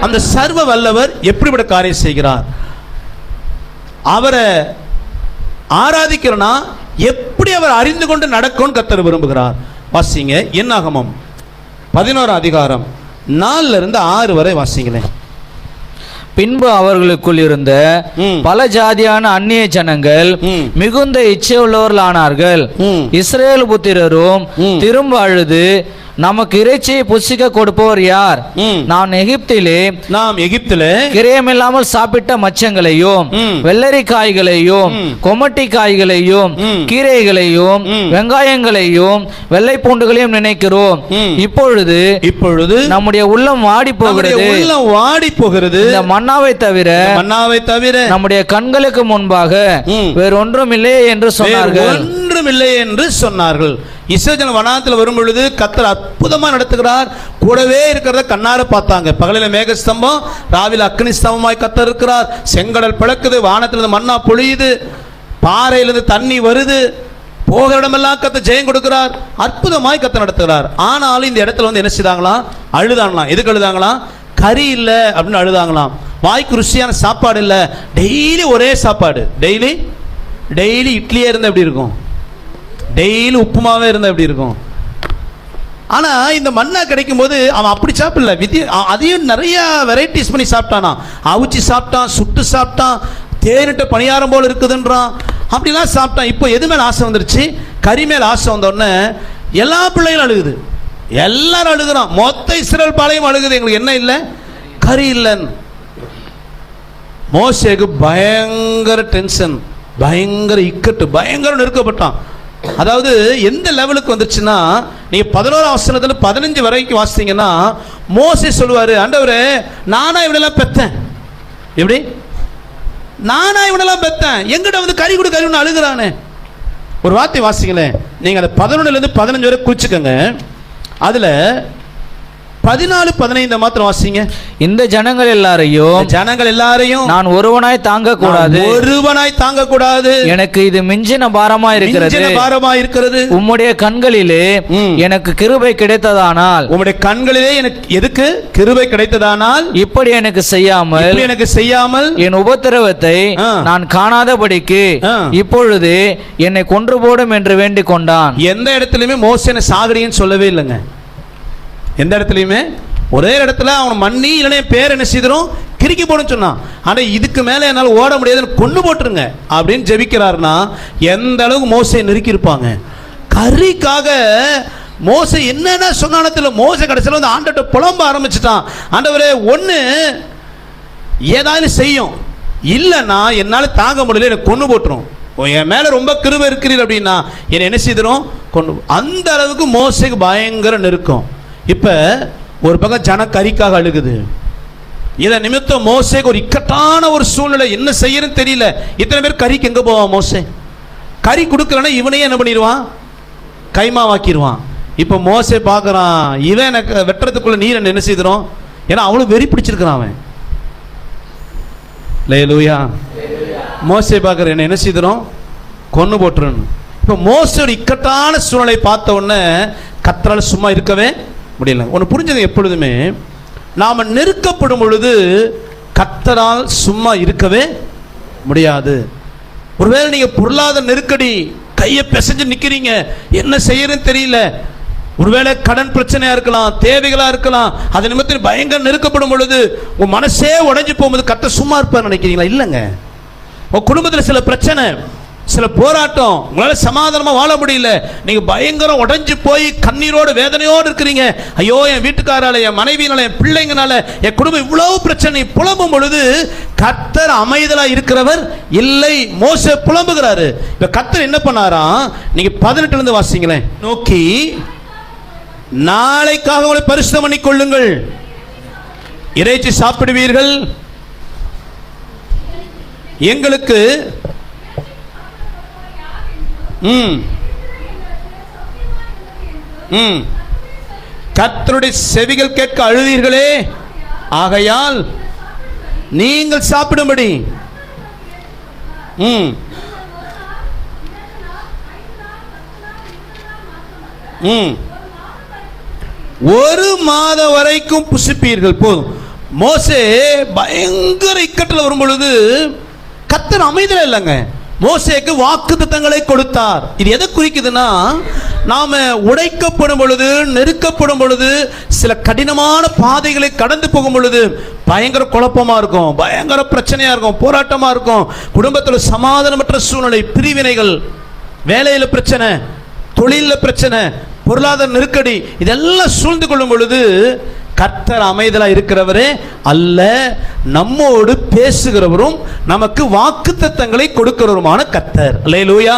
அந்த சர்வ வல்லவர் எப்படிப்பட்ட காரியம் செய்கிறார் அவரை ஆராதிக்கிறோன்னா எப்படி அவர் அறிந்து கொண்டு நடக்கும்னு கத்தர் விரும்புகிறார் வாசிங்க என்னாகமம் பதினோரு அதிகாரம் நாலுல இருந்து ஆறு வரை வாசிங்களேன் பின்பு அவர்களுக்குள் இருந்த. பல ஜாதியான அந்நிய ஜனங்கள். மிகுந்த இச்சையுள்ளவர்களானார்கள் ம். இஸ்ரேல் புத்திரரும். திரும்ப அழுது நமக்கு இறைச்சியை புசிக்க கொடுப்பவர் யார். நான் எகிப்திலே நாம் எகிப்தில கிரயமில்லாமல் சாப்பிட்ட மச்சங்களையும் ம். வெள்ளரிக்காய்களையும் ம். கொமட்டி காய்களையும். கீரைகளையும். வெங்காயங்களையும் வெள்ளை பூண்டுகளையும் நினைக்கிறோம். இப்பொழுது இப்பொழுது நம்முடைய உள்ளம் வாடி போகிறது உள்ளம் வாடி போகிறது இந்த மன்னாவை தவிர மன்னாவை தவிர நம்முடைய கண்களுக்கு முன்பாக. வேறொன்றும் இல்லை என்று வேறு சொன்னார்கள் ஒன்றுமில்லை என்று சொன்னார்கள். இசைஜன் வனாத்தில் வரும் பொழுது கத்தர் அற்புதமாக நடத்துகிறார். கூடவே இருக்கிறத கண்ணார பார்த்தாங்க. பகலில் மேகஸ்தம்பம் ராவில் அக்னி ஸ்தம்பமாய் கத்தர் இருக்கிறார். செங்கடல் பிளக்குது வானத்திலிருந்து மண்ணா பொழியுது. பாறையிலிருந்து தண்ணி வருது. போகிற இடமெல்லாம் கத்த ஜெயம் கொடுக்கிறார். அற்புதமாய் கத்த நடத்துகிறார். ஆனாலும் இந்த இடத்துல வந்து என்ன செய்தாங்களாம் அழுதாங்களாம். எதுக்கு அழுதாங்களாம்? கறி இல்லை அப்படின்னு அழுதாங்களாம். வாய்க்கு ருசியான சாப்பாடு இல்லை. டெய்லி ஒரே சாப்பாடு. டெய்லி டெய்லி இட்லியே இருந்தால் எப்படி இருக்கும்? டெய்லி உப்புமாவே இருந்தால் எப்படி இருக்கும்? ஆனால் இந்த மண்ணா கிடைக்கும் போது அவன் அப்படி சாப்பிடல. வித்திய அதையும் நிறைய வெரைட்டிஸ் பண்ணி சாப்பிட்டானா. அவிச்சு சாப்பிட்டான் சுட்டு சாப்பிட்டான் தேனிட்ட பணியாரம் போல் இருக்குதுன்றான். அப்படிலாம் சாப்பிட்டான். இப்போ எது மேலே ஆசை வந்துருச்சு? கறி மேலே ஆசை வந்தோடனே எல்லா பிள்ளைகளும் அழுகுது. எல்லாரும் அழுகுறான். மொத்த இஸ்ரேல் பாளையம் அழுகுது. எங்களுக்கு என்ன இல்லை? கறி இல்லைன்னு. மோசேக்கு பயங்கர டென்ஷன் பயங்கர இக்கட்டு பயங்கர நெருக்கப்பட்டான். அதாவது எந்த லெவலுக்கு வந்துச்சுன்னா நீங்க பதினோராம் வசனத்துல பதினஞ்சு வரைக்கும் வாசித்தீங்கன்னா மோசி சொல்லுவாரு ஆண்டவரே நானா இவனெல்லாம் பெத்தேன். எப்படி? நானா இவனெல்லாம் பெத்தேன். எங்கிட்ட வந்து கறி கொடு கறி அழுகுறானே. ஒரு வார்த்தை வாசிங்களேன். நீங்கள் அதை பதினொன்றுலேருந்து பதினஞ்சு வரை குறிச்சுக்கோங்க அதில் பதினாலு பதினைந்து மாத்திரம் வாசிங்க. இந்த ஜனங்கள் எல்லாரையும் ஜனங்கள் எல்லாரையும் நான் ஒருவனாய் தாங்க கூடாது ஒருவனாய் தாங்க கூடாது எனக்கு இது மிஞ்சின பாரமா இருக்கிறது. பாரமா இருக்கிறது. உம்முடைய கண்களிலே. எனக்கு கிருபை கிடைத்ததானால் உம்முடைய கண்களிலே எனக்கு எதுக்கு? கிருபை கிடைத்ததானால் இப்படி எனக்கு செய்யாமல் எனக்கு செய்யாமல் என் உபத்திரவத்தை. நான் காணாதபடிக்கு. இப்பொழுது என்னை கொன்று போடும் என்று வேண்டிக் கொண்டான் எந்த இடத்துலயுமே மோசனை சாகடின்னு சொல்லவே இல்லைங்க. எந்த இடத்துலையுமே? ஒரே இடத்துல அவன் மண்ணி இல்லைன்னா பேர் என்ன செய்திரும்? கிறுக்கி போடணும்னு சொன்னான். ஆனால் இதுக்கு மேலே என்னால் ஓட முடியாதுன்னு கொண்டு போட்டுருங்க. அப்படின்னு ஜெபிக்கிறாருன்னா எந்த அளவுக்கு மோசை நெருக்கியிருப்பாங்க? கறிக்காக மோசை என்னென்ன சொன்னானத்தில் மோசை கடைசியில் வந்து ஆண்டட்ட புலம்ப ஆரம்பிச்சிட்டான். ஆண்டவரே ஒன்று ஏதாவது செய்யும். இல்லைன்னா என்னால் தாங்க முடியல எனக்கு கொண்டு போட்டுரும். ஓ, என் மேலே ரொம்ப கிருவை இருக்கிறீர் அப்படின்னா என்னை என்ன செய்திரும்? கொண்டு அந்த அளவுக்கு மோசைக்கு பயங்கர நெருக்கம். இப்போ ஒரு பக்கம் ஜன கறிக்காக அழுகுது. இதை நிமித்தம் மோசேக்கு ஒரு இக்கட்டான ஒரு சூழ்நிலை என்ன செய்யறதுன்னு தெரியல. இத்தனை பேர் கறிக்கு எங்கே போவான் மோசே? கறி கொடுக்கலன்னா இவனையே என்ன பண்ணிடுவான்? கைமாவாக்கிடுவான். இப்போ மோசே பார்க்குறான் இவன் எனக்கு வெட்டுறதுக்குள்ள நீர் என்ன என்ன செய்திரும்? ஏன்னா அவ்வளோ வெறி பிடிச்சிருக்கிறான் அவன். லேலூயா. மோசே பார்க்குற என்ன என்ன செய்திரும்? கொன்று போட்டுருன்னு. இப்போ மோசோட இக்கட்டான சூழ்நிலை பார்த்த உடனே கத்தரால் சும்மா இருக்கவே முடியல. ஒன்று புரிஞ்சது எப்பொழுதுமே நாம் நெருக்கப்படும் பொழுது கத்தரால் சும்மா இருக்கவே முடியாது. ஒருவேளை நீங்கள் பொருளாதார நெருக்கடி கையை பிசைஞ்சு நிற்கிறீங்க என்ன செய்யறதுன்னு தெரியல. ஒருவேளை கடன் பிரச்சனையாக இருக்கலாம் தேவைகளாக இருக்கலாம் அது நிமித்தம் பயங்கர நெருக்கப்படும் பொழுது உன் மனசே உடஞ்சி போகும்போது கத்த சும்மா இருப்பார் நினைக்கிறீங்களா? இல்லைங்க. உன் குடும்பத்தில் சில பிரச்சனை சில போராட்டம் உங்களால சமாதானமா வாழ முடியல. நீங்க பயங்கரம் உடஞ்சி போய் கண்ணீரோடு வேதனையோடு இருக்கிறீங்க. ஐயோ என் வீட்டுக்காரால என் மனைவினால என் பிள்ளைங்கனால என் குடும்பம் இவ்வளவு பிரச்சனை. புலம்பும் பொழுது கத்தர் அமைதலா இருக்கிறவர் இல்லை. மோச புலம்புகிறாரு. இப்ப கத்தர் என்ன பண்ணாராம்? நீங்க பதினெட்டுல இருந்து வாசிங்களேன். நோக்கி நாளைக்காக உங்களை பரிசுத்தம் பண்ணி கொள்ளுங்கள் இறைச்சி சாப்பிடுவீர்கள். எங்களுக்கு ம். ம். செவிகள் கேட்க அழுதீர்களே. ஆகையால் நீங்கள் சாப்பிடும்படி. ம். ம். ஒரு மாதம் வரைக்கும் புசிப்பீர்கள் போதும். மோசே பயங்கர இக்கட்டில் வரும் பொழுது கத்தர் அமைதியில் இல்லைங்க. மோசேக்கு வாக்குத்தத்தங்களை கொடுத்தார். இது எதை குறிக்குதுன்னா நாம உடைக்கப்படும் பொழுது நெருக்கப்படும் பொழுது சில கடினமான பாதைகளை கடந்து போகும் பொழுது பயங்கர குழப்பமா இருக்கும் பயங்கர பிரச்சனையா இருக்கும் போராட்டமா இருக்கும். குடும்பத்தில் சமாதானமற்ற சூழ்நிலை பிரிவினைகள் வேலையில பிரச்சனை தொழிலில் பிரச்சனை பொருளாதார நெருக்கடி இதெல்லாம் சூழ்ந்து கொள்ளும் பொழுது கர்த்தர் அமைதலா இருக்கிறவரே அல்ல நம்மோடு பேசுகிறவரும் நமக்கு வாக்குத்தத்தங்களை கொடுக்கிறவருமான கர்த்தர். அல்லேலூயா.